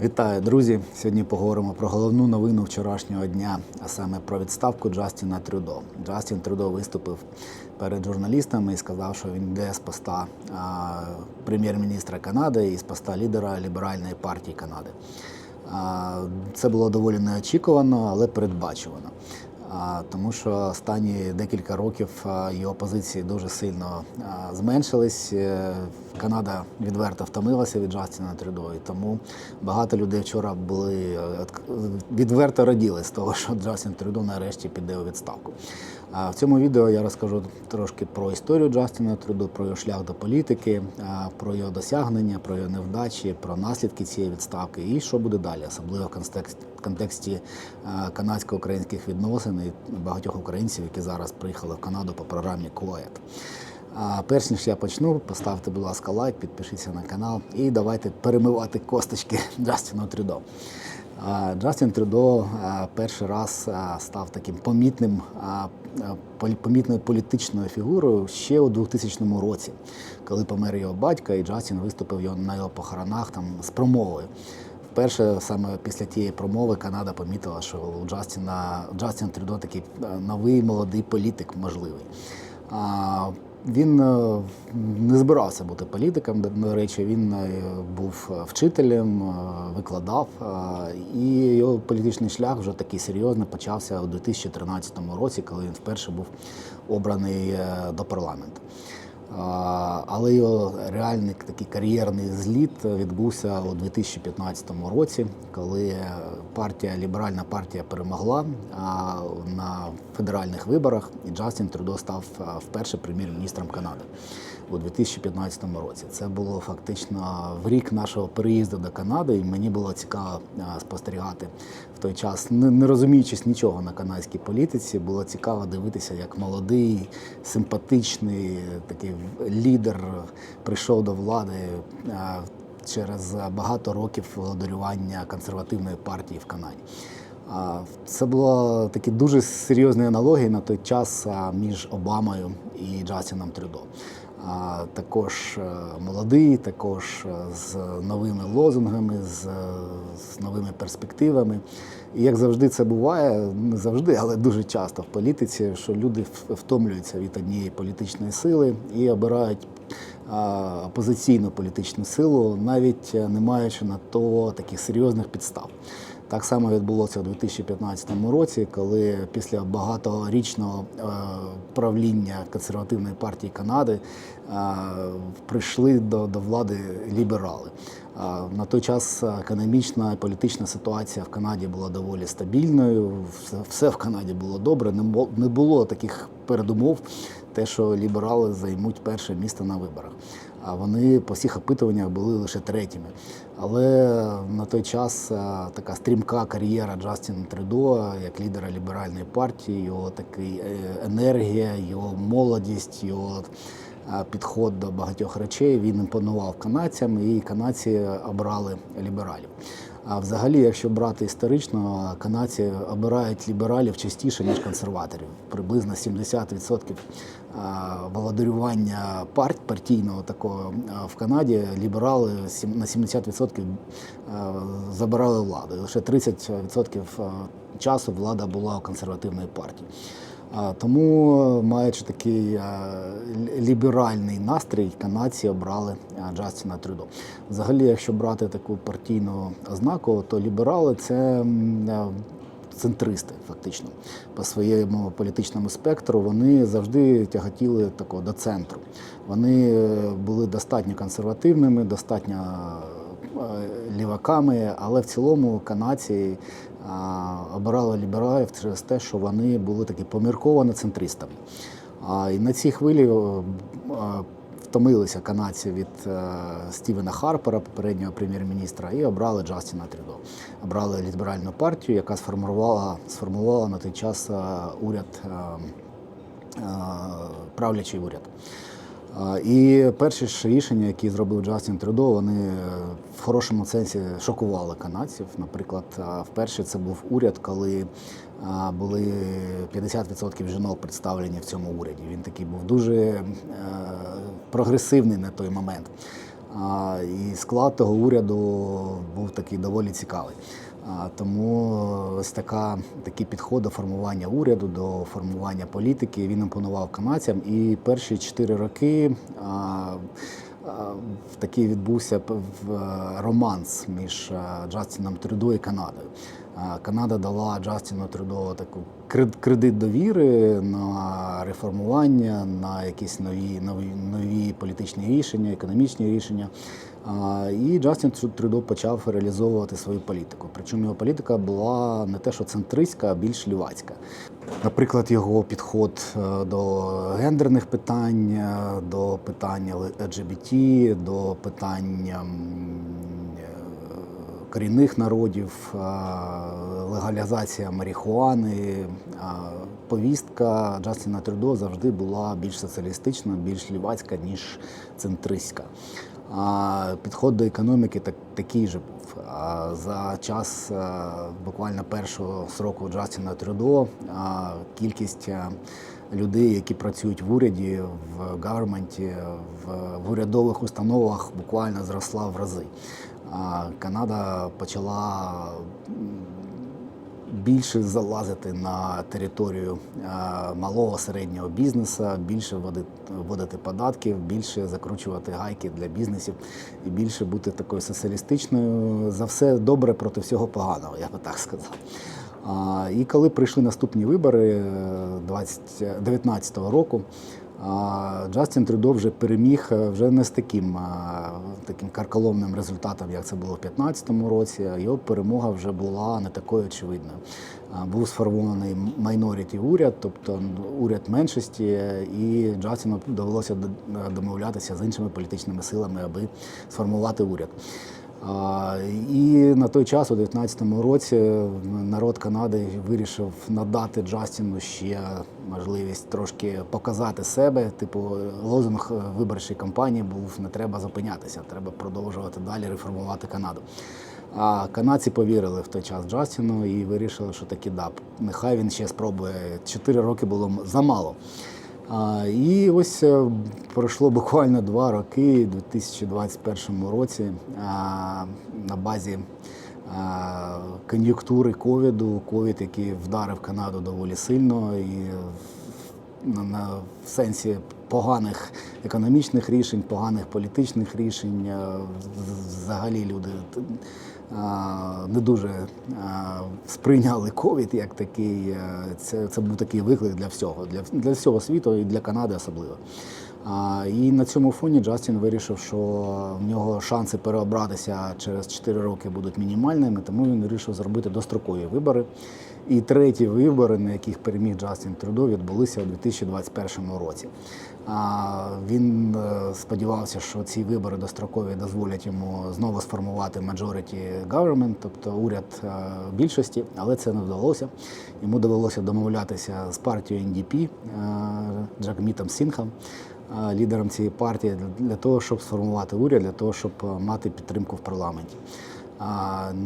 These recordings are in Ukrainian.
Вітаю, друзі! Сьогодні поговоримо про головну новину вчорашнього дня, а саме про відставку Джастіна Трюдо. Джастін Трюдо виступив перед журналістами і сказав, що він йде з поста прем'єр-міністра Канади і з поста лідера ліберальної партії Канади. А, Це було доволі неочікувано, але передбачувано. Тому що останні декілька років його позиції дуже сильно зменшились. Е, Канада відверто втомилася від Джастіна Трюдо, і тому багато людей вчора були е, відверто раділи з того, що Джастін Трюдо нарешті піде у відставку. В цьому відео я розкажу трошки про історію Джастіна Трюдо, про його шлях до політики, про його досягнення, про його невдачі, про наслідки цієї відставки і що буде далі, особливо в контексті, контексті канадсько-українських відносин і багатьох українців, які зараз приїхали в Канаду по програмі КУАЕТ. А перш ніж я почну, поставте, будь ласка, лайк, підпишіться на канал і давайте перемивати косточки Джастіну Трюдо. Джастін Трюдо перший раз став таким помітним, помітною політичною фігурою ще у 2000 році, коли помер його батько, і Джастін виступив на його похоронах там з промовою. Вперше саме після тієї промови Канада помітила, що у Джастіна Джастін Трюдо такий е, новий молодий політик можливий. Він е, не збирався бути політиком. до- речі, він е, був вчителем, е, викладав, е, і його політичний шлях вже такий серйозний почався у 2013 році, коли він вперше був обраний до парламенту. Але його реальний такий кар'єрний зліт відбувся у 2015 році, коли партія ліберальна партія перемогла на федеральних виборах, і Джастін Трюдо став вперше прем'єр-міністром Канади у 2015 році. Це було фактично в рік нашого переїзду до Канади, і мені було цікаво спостерігати в той час, не, розуміючись нічого на канадській політиці, було цікаво дивитися, як молодий, симпатичний такий лідер прийшов до влади через багато років володарювання консервативної партії в Канаді. Це було такі дуже серйозні аналогії на той час між Обамою і Джастіном Трюдо. Також е, молодий, також е, з новими лозунгами, з, з новими перспективами. І як завжди це буває, не завжди, але дуже часто в політиці, що люди втомлюються від однієї політичної сили і обирають опозиційну політичну силу, навіть е, не маючи на то таких серйозних підстав. Так само відбулося у 2015 році, коли після багаторічного е, правління консервативної партії Канади е, прийшли до, до влади ліберали. А На той час економічна і політична ситуація в Канаді була доволі стабільною. Все, в Канаді було добре. Не було таких передумов, те, що ліберали займуть перше місце на виборах. А вони по всіх опитуваннях були лише третіми. Але на той час така стрімка кар'єра Джастіна Трюдо як лідера ліберальної партії, його такий е, енергія, його молодість, його підход до багатьох речей. Він імпонував канадцям, і канадці обрали лібералів. А взагалі, якщо брати історично, канадці обирають лібералів частіше, ніж консерваторів. Приблизно 70% володарювання парт, партійного такого в Канаді ліберали на 70% забирали владу. Лише 30% часу влада була у консервативної партії. Тому, маючи такий ліберальний настрій, канадці обрали а, Джастіна Трюдо. Взагалі, якщо брати таку партійну ознаку, то ліберали це центристи, фактично. По своєму політичному спектру вони завжди тяготіли такого до центру. Вони е, були достатньо консервативними, достатньо е, ліваками, але в цілому канадці обирали лібералів через те, що вони були такі помірковано центристами. І на цій хвилі втомилися канадці від е, Стівена Харпера, попереднього прем'єр-міністра, і обрали Джастіна Трюдо. Обрали ліберальну партію, яка сформувала, сформувала на той час е, уряд, е, е, правлячий уряд. І перші ж рішення, які зробив Джастін Трюдо, вони е, в хорошому сенсі шокували канадців. Наприклад, вперше це був уряд, коли були 50% жінок представлені в цьому уряді. Він такий був дуже е, прогресивний на той момент. І склад того уряду був такий доволі цікавий. Тому ось така, такий підход до формування уряду, до формування політики він імпонував канадцям. І перші чотири роки такий відбувся в- романс між а, Джастіном Трюдо і Канадою. Канада дала Джастіну Трюдо таку кред- кредит довіри на реформування, на якісь нові, нові, нові політичні рішення, економічні рішення. І Джастін Трюдо почав реалізовувати свою політику. Причому його політика була не те, що центристська, а більш лівацька. Наприклад, його підход е, до гендерних питань, е, до питання LGBT, до питання корінних народів, е, легалізація марихуани. е, Повістка Джастіна Трюдо завжди була більш соціалістична, більш лівацька, ніж центристська. Підход до економіки так, такий же був. За час е, буквально першого сроку Джастіна Трюдо кількість людей, які працюють в уряді, в гаверменті, в, в урядових установах буквально зросла в рази. Канада почала більше залазити на територію е, малого середнього бізнесу, більше вводити, податків, більше закручувати гайки для бізнесів і більше бути такою соціалістичною. За все добре проти всього поганого, я би так сказав. І коли прийшли наступні вибори 2019 року, а, Джастін Трюдо вже переміг е, вже не з таким, таким карколомним результатом, як це було в 2015 році. Його перемога вже була не такою очевидною. Був сформований майноріті уряд, тобто уряд меншості, і Джастіну довелося домовлятися з іншими політичними силами, аби сформувати уряд. І на той час, у 2019 році, народ Канади вирішив надати Джастіну ще можливість трошки показати себе. Типу, лозунг виборчої кампанії був не треба зупинятися, треба продовжувати далі реформувати Канаду. А канадці повірили в той час Джастіну і вирішили, що таки да, нехай він ще спробує. Чотири роки було замало. А, і ось е, пройшло буквально два роки, у 2021 році, а, на базі а, кон'юнктури ковіду, ковід, який вдарив Канаду доволі сильно, і на, на в сенсі поганих економічних рішень, поганих політичних рішень. е, Взагалі люди не дуже сприйняли ковід як такий. е, Це, це був такий виклик для всього, для, для всього світу і для Канади особливо. А, І на цьому фоні Джастін вирішив, що в нього шанси переобратися через 4 роки будуть мінімальними, тому він вирішив зробити дострокові вибори. І треті вибори, на яких переміг Джастін Трюдо, відбулися у 2021 році. Він е, сподівався, що ці вибори дострокові дозволять йому знову сформувати majority government, тобто уряд е, більшості, але це не вдалося. Йому довелося домовлятися з партією NDP, е, Джагмітом Сінхом, лідером цієї партії, для- того, щоб сформувати уряд, для того, щоб мати підтримку в парламенті.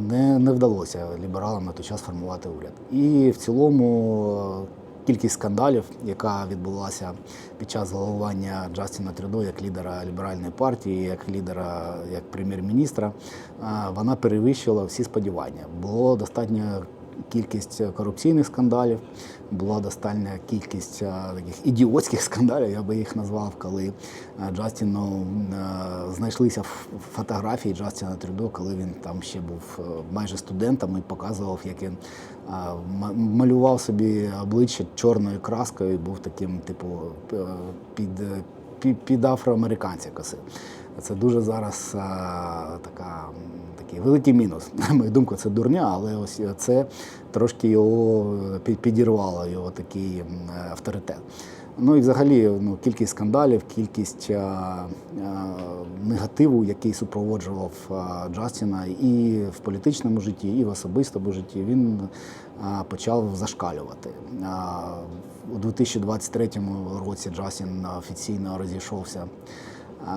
Не, не вдалося лібералам на той час формувати уряд. І в цілому кількість скандалів, яка відбулася під час головування Джастіна Трюдо як лідера ліберальної партії, як лідера, як прем'єр-міністра, вона перевищила всі сподівання. Було достатньо кількість корупційних скандалів, була достатня кількість таких ідіотських скандалів, я би їх назвав, коли Джастіну знайшлися фотографії Джастіна Трюдо, коли він там ще був е, майже студентом і показував, як він малював собі обличчя чорною краскою, і був таким, типу, під, під, під афроамериканця косив. Це дуже зараз така, такий великий мінус. На мою думку, це дурня, але ось це трошки його підірвало, його такий авторитет. Ну і взагалі ну, кількість скандалів, кількість а, а, негативу, який супроводжував а, Джастіна і в політичному житті, і в особистому житті, він а, почав зашкалювати. А, у 2023 році Джастін офіційно розійшовся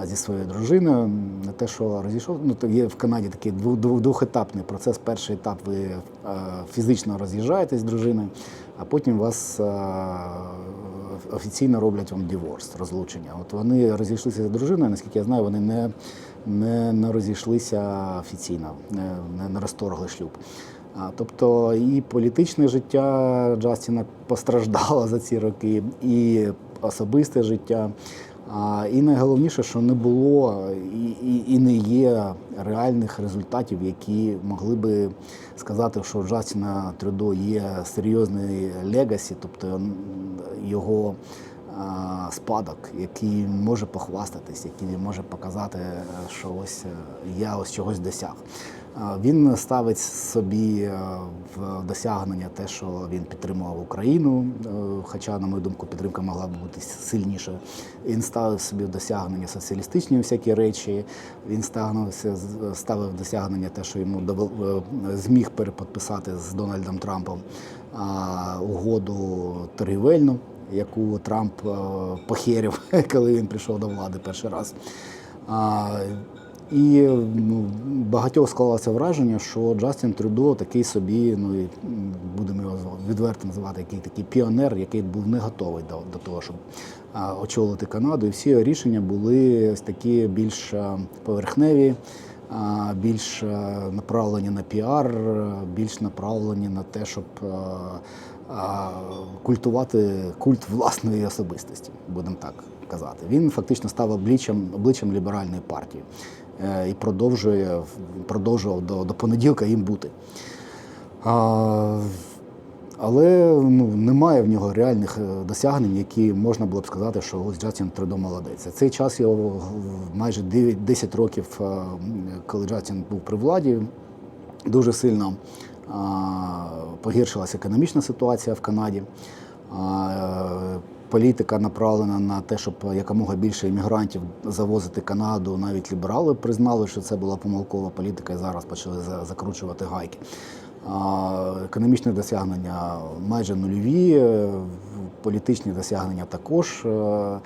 зі своєю дружиною. Не те, що розійшов, ну то є в Канаді такий двохетапний процес. Перший етап ви е, фізично роз'їжджаєтесь з дружиною, а потім вас е, офіційно роблять вам діворс, розлучення. От вони розійшлися з дружиною, наскільки я знаю, вони не, не, не розійшлися офіційно, не, не розторгли шлюб. А, тобто і політичне життя Джастіна постраждало за ці роки, і особисте життя. І найголовніше, що не було і, і, і не є реальних результатів, які могли би сказати, що Джастіна Трюдо є серйозний легасі, тобто його спадок, який може похвастатись, який може показати, що ось е, я ось чогось досяг. А, Він ставить собі е, в досягнення те, що він підтримував Україну, е, хоча, на мою думку, підтримка могла б бути сильнішою. Він ставив собі в досягнення соціалістичні всякі речі. Він ставився- ставив досягнення те, що йому е, зміг переподписати з Дональдом Трампом угоду торгівельну, яку Трамп е, похерів, коли він прийшов до влади перший раз. І ну, багатьох склалося враження, що Джастін Трюдо такий собі, ну і будемо його відверто називати, який такий піонер, який був не готовий до, до того, щоб очолити Канаду. І всі рішення були такі більш поверхневі, більш направлені на піар, більш направлені на те, щоб культувати культ власної особистості, будемо так казати. Він фактично став обличчям, обличчям ліберальної партії і продовжує продовжував до, до понеділка їм бути. А, але ну, немає в нього реальних е, досягнень, які можна було б сказати, що ось Джастін Трудо молодець. Цей час його майже 9 10 років, е, коли Джастін був при владі, дуже сильно погіршилася економічна ситуація в Канаді. Політика направлена на те, щоб якомога більше іммігрантів завозити Канаду. Навіть ліберали признали, що це була помилкова політика, і зараз почали закручувати гайки. Економічні досягнення майже нульові, е, політичні досягнення також. Е, е,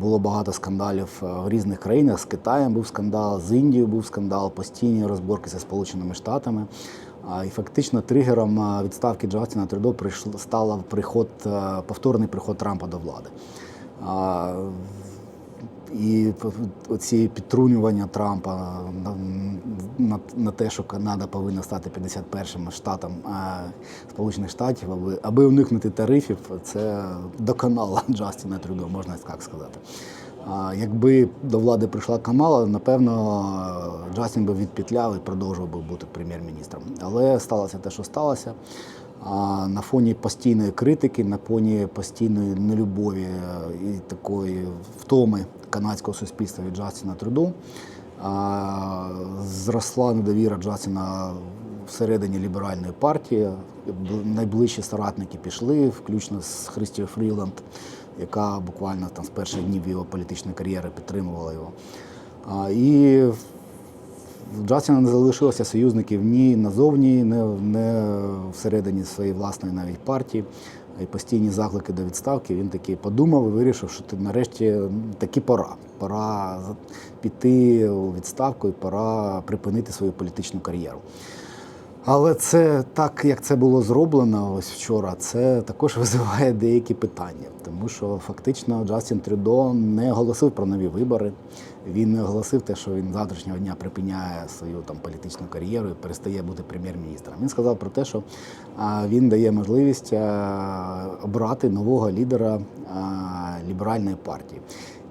Було багато скандалів в різних країнах. З Китаєм був скандал, з Індією був скандал, постійні розборки зі Сполученими Штатами. А, І фактично тригером е, відставки Джастіна Трюдо прийшло стало приход, е, повторний приход Трампа до влади. І оці підтрунювання Трампа на, на, те, що Канада повинна стати 51-м штатом а, Сполучених Штатів, аби, аби уникнути тарифів, це доконало Джастіна Трюдо, можна так сказати. Якби до влади прийшла Камала, напевно, Джастін би відпетляв і продовжував би бути прем'єр-міністром. Але сталося те, що сталося. На фоні постійної критики, на фоні постійної нелюбові е, і такої втоми канадського суспільства від Джастіна Трюдо а, зросла недовіра Джастіна всередині ліберальної партії. Найближчі соратники пішли, включно з Христією Фріланд, яка буквально там з перших днів його політичної кар'єри підтримувала його. І в Джастіна не залишилося союзників ні назовні, не, не всередині своєї власної навіть партії. І постійні заклики до відставки. Він таки подумав і вирішив, що ти нарешті таки пора. Пора піти у відставку і пора припинити свою політичну кар'єру. Але це так, як це було зроблено ось вчора, це також визиває деякі питання, тому що фактично Джастін Трюдо не оголосив про нові вибори. Він не оголосив те, що він завтрашнього дня припиняє свою там політичну кар'єру і перестає бути прем'єр-міністром. Він сказав про те, що він дає можливість обрати нового лідера ліберальної партії.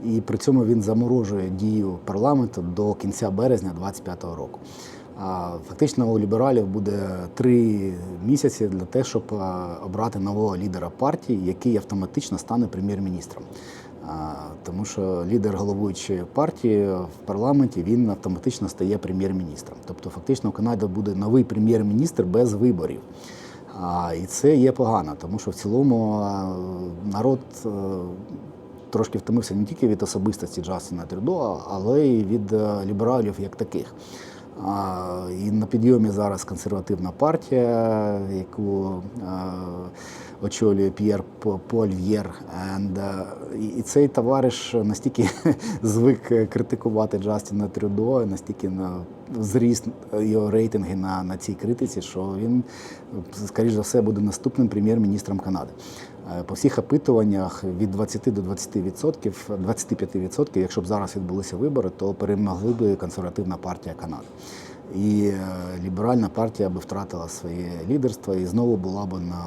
І при цьому він заморожує дію парламенту до кінця березня 2025 року. Фактично у лібералів буде три місяці для того, щоб обрати нового лідера партії, який автоматично стане прем'єр-міністром. Тому що лідер головуючої партії в парламенті він автоматично стає прем'єр-міністром. Тобто, фактично, в Канаді буде новий прем'єр-міністр без виборів. І це є погано, тому що в цілому народ е, трошки втомився не тільки від особистості Джастіна Трюдо, але й від е, лібералів як таких. І на підйомі зараз консервативна партія, яку очолює П'єр По- Польв'єр. Е, І цей товариш настільки звик критикувати Джастіна Трюдо, настільки зріс його рейтинги на, на цій критиці, що він, скоріш за все, буде наступним прем'єр-міністром Канади. Е, По всіх опитуваннях від 20 до 20%, 25%, якщо б зараз відбулися вибори, то перемогли б консервативна партія Канади. І е, ліберальна партія би втратила своє лідерство і знову була б на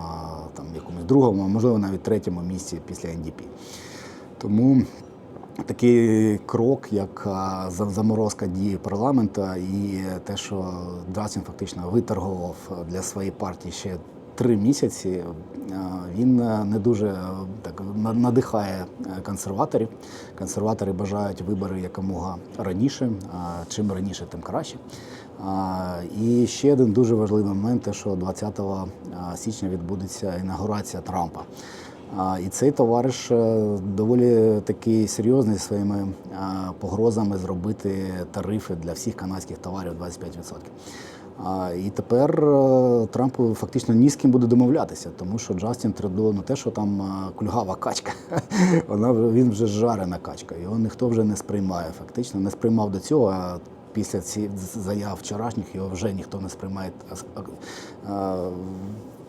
там, якомусь другому, а можливо навіть третьому місці після НДП. Тому такий крок, як заморозка дії парламенту, і те, що Джастін фактично виторгував для своєї партії ще три місяці, він е, не дуже е, так надихає е, консерваторів. Консерватори бажають вибори якомога раніше. Чим раніше, тим краще. І ще один дуже важливий момент, те, що 20 січня відбудеться інаугурація Трампа. І цей товариш е, доволі такий серйозний своїми а, погрозами зробити тарифи для всіх канадських товарів 25%. А, І тепер е, Трампу фактично ні з ким буде домовлятися, тому що Джастін Трудо, ну те, що там кульгава качка, вона він вже жарена качка. Його ніхто вже не сприймає. Фактично не сприймав до цього. Після цих заяв вчорашніх його вже ніхто не сприймає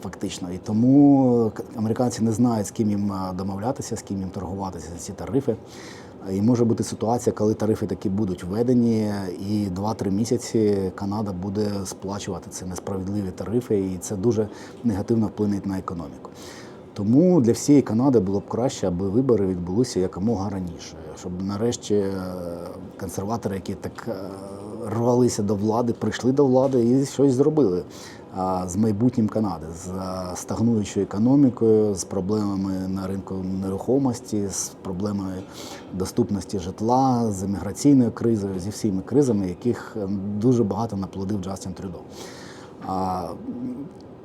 фактично. І тому к- американці не знають, з ким їм домовлятися, з ким їм торгуватися за ці тарифи. І може бути ситуація, коли тарифи такі будуть введені, і 2-3 місяці Канада буде сплачувати ці несправедливі тарифи, і це дуже негативно вплине на економіку. Тому для всієї Канади було б краще, аби вибори відбулися якомога раніше, щоб нарешті е, консерватори, які так е, рвалися до влади, прийшли до влади і щось зробили з майбутнім Канади, з стагнуючою економікою, з проблемами на ринку нерухомості, з проблемами доступності житла, з імміграційною кризою, зі всіми кризами, яких е, дуже багато наплодив Джастін Трюдо.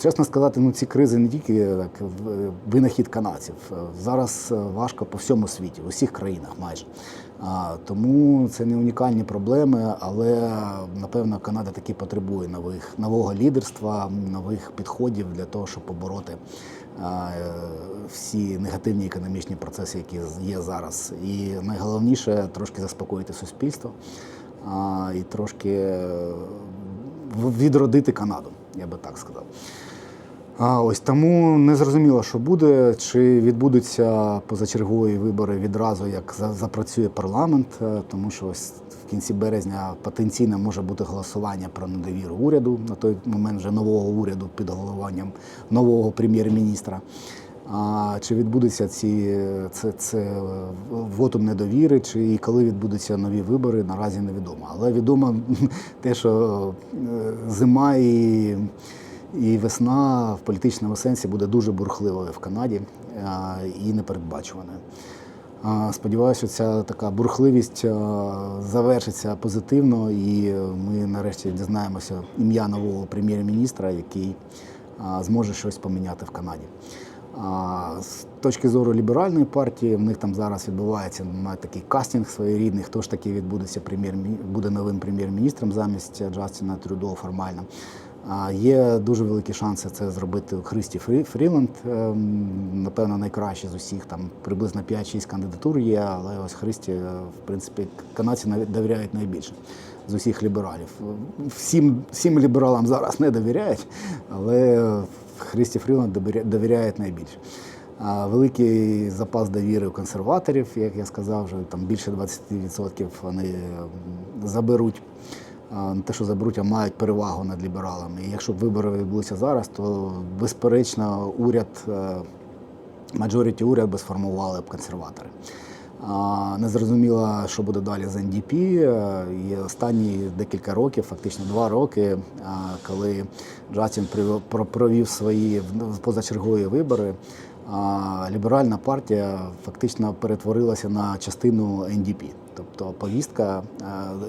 Чесно сказати, ну ці кризи не тільки так в- винахід канадців. Зараз е, важко по всьому світі, у всіх країнах майже. Тому це не унікальні проблеми, але напевно Канада таки потребує нових нового лідерства, нових підходів для того, щоб побороти е, всі негативні економічні процеси, які є зараз. І найголовніше трошки заспокоїти суспільство і трошки е, відродити Канаду, я би так сказав. А ось тому не зрозуміло, що буде, чи відбудуться позачергові вибори відразу, як запрацює парламент, е, тому що ось в кінці березня потенційно може бути голосування про недовіру уряду на той момент вже нового уряду під головуванням нового прем'єр-міністра. А чи відбудеться ці це, це вотум недовіри, чи і коли відбудуться нові вибори, наразі невідомо. Але відомо те, що е, зима і і весна в політичному сенсі буде дуже бурхливою в Канаді і непередбачуваною. Сподіваюся, що ця така бурхливість завершиться позитивно, і ми нарешті дізнаємося ім'я нового прем'єр-міністра, який зможе щось поміняти в Канаді. З точки зору ліберальної партії, в них там зараз відбувається мають такий кастинг своєрідний, хто ж таки відбудеться прем'єр буде новим прем'єр-міністром замість Джастіна Трюдо формально. Є дуже великі шанси це зробити Христі Фріланд. ем, Напевно, найкраще з усіх. Там приблизно 5-6 кандидатур є, але ось Христі, е, в принципі, канадці довіряють найбільше з усіх лібералів. Всім, всім лібералам зараз не довіряють, але Христі Фріланд довіряють найбільше. Великий запас довіри у консерваторів, як я сказав, вже там більше 20% вони заберуть. Не те, що заберуть, а мають перевагу над лібералами. І якщо б вибори відбулися зараз, то безперечно уряд, маджоріті уряд би сформували б консерватори. Не зрозуміло, що буде далі з НДП. е, І останні декілька років, фактично два роки, коли Джастін провів свої позачергові вибори, ліберальна партія фактично перетворилася на частину НДП. Тобто повістка,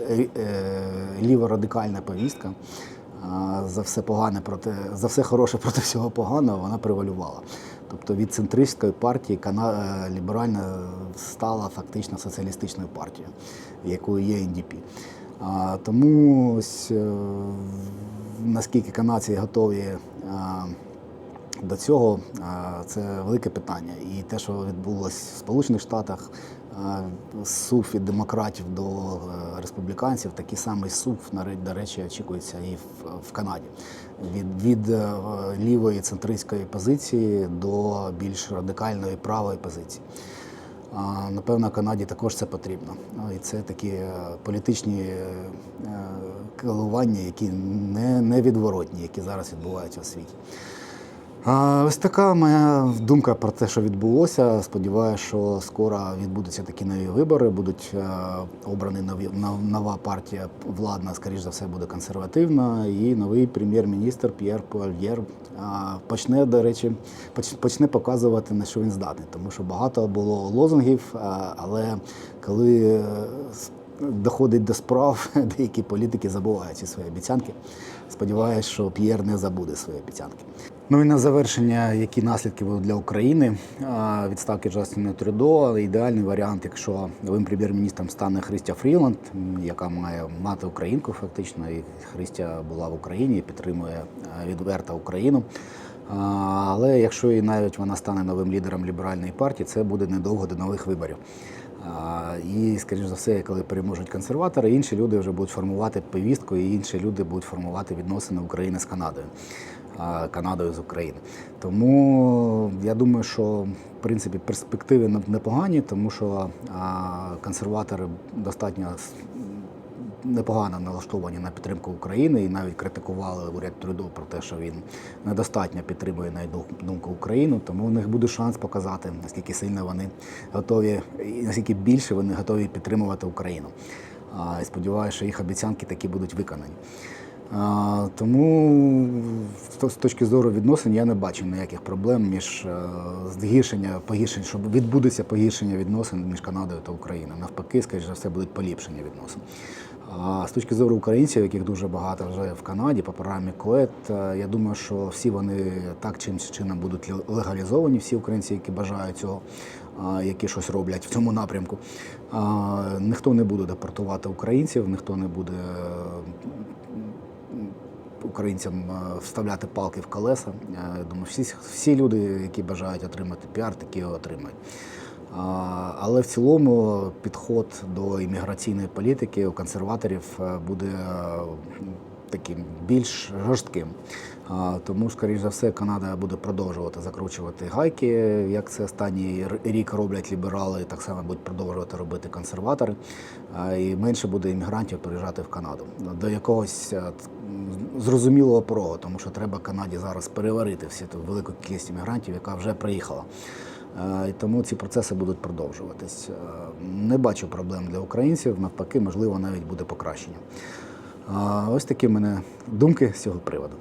е, е, ліворадикальна повістка за все погане проти за все хороше проти всього поганого вона превалювала. Тобто від центристської партії кана... е, ліберальна стала фактично соціалістичною партією, якою є НДП. Тому ось наскільки канадці готові до цього це велике питання. І те, що відбулося в Сполучених Штатах, сув від демократів до е, республіканців, такий самий сув, до речі, очікується і в, Канаді. Від, від е, лівої центристської позиції до більш радикальної правої позиції. Напевно, Канаді також це потрібно. І це такі е, політичні е, які не, невідворотні, які зараз відбуваються у світі. Ось така моя думка про те, що відбулося. Сподіваюся, що скоро відбудуться такі нові вибори, будуть е, обрані нові нова партія владна, скоріш за все, буде консервативна, і новий прем'єр-міністр П'єр Пуальєр почне, до речі, почне показувати, на що він здатний, тому що багато було лозунгів, але коли е, доходить до справ, деякі політики забувають ці свої обіцянки. Сподіваюсь, що П'єр не забуде свої обіцянки. Ну і на завершення, які наслідки будуть для України відставки Джастіна Трюдо. Ідеальний варіант, якщо новим прем'єр-міністром стане Христя Фріланд, яка має мати українку, фактично, і Христя була в Україні, підтримує відверто Україну. Але якщо і навіть вона стане новим лідером ліберальної партії, це буде недовго до нових виборів. І, скоріш за все, коли переможуть консерватори, інші люди вже будуть формувати повістку, і інші люди будуть формувати відносини України з Канадою, Канадою з України. Тому я думаю, що в принципі перспективи не- непогані, тому що консерватори достатньо непогано налаштовані на підтримку України і навіть критикували уряд Трюдо про те, що він недостатньо підтримує на думку Україну. Тому у них буде шанс показати, наскільки сильно вони готові, і наскільки більше вони готові підтримувати Україну. І сподіваюся, що їх обіцянки такі будуть виконані. Тому з- точки зору відносин я не бачу ніяких проблем між е, згіршення, погіршення, що відбудеться погіршення відносин між Канадою та Україною. Навпаки, скоріш за все, будуть поліпшення відносин. А з точки зору українців, яких дуже багато вже в Канаді по програмі КОЕТ, я думаю, що всі вони так чим чином будуть легалізовані, всі українці, які бажають цього, які щось роблять в цьому напрямку. Ніхто не буде депортувати українців, ніхто не буде українцям е, вставляти палки в колеса. Я думаю, всі, всі люди, які бажають отримати піар, такі його отримають. Але в цілому підход до імміграційної політики у консерваторів е, буде е, таким більш жорстким. Тому, скоріш за все, Канада буде продовжувати закручувати гайки, як це останній рік роблять ліберали, так само будуть продовжувати робити консерватори. І менше буде іммігрантів приїжджати в Канаду до якогось е, зрозумілого порогу, тому що треба Канаді зараз переварити всю ту велику кількість іммігрантів, яка вже приїхала. І тому ці процеси будуть продовжуватись. Не бачу проблем для українців, навпаки, можливо, навіть буде покращення. Ось такі в мене думки з цього приводу.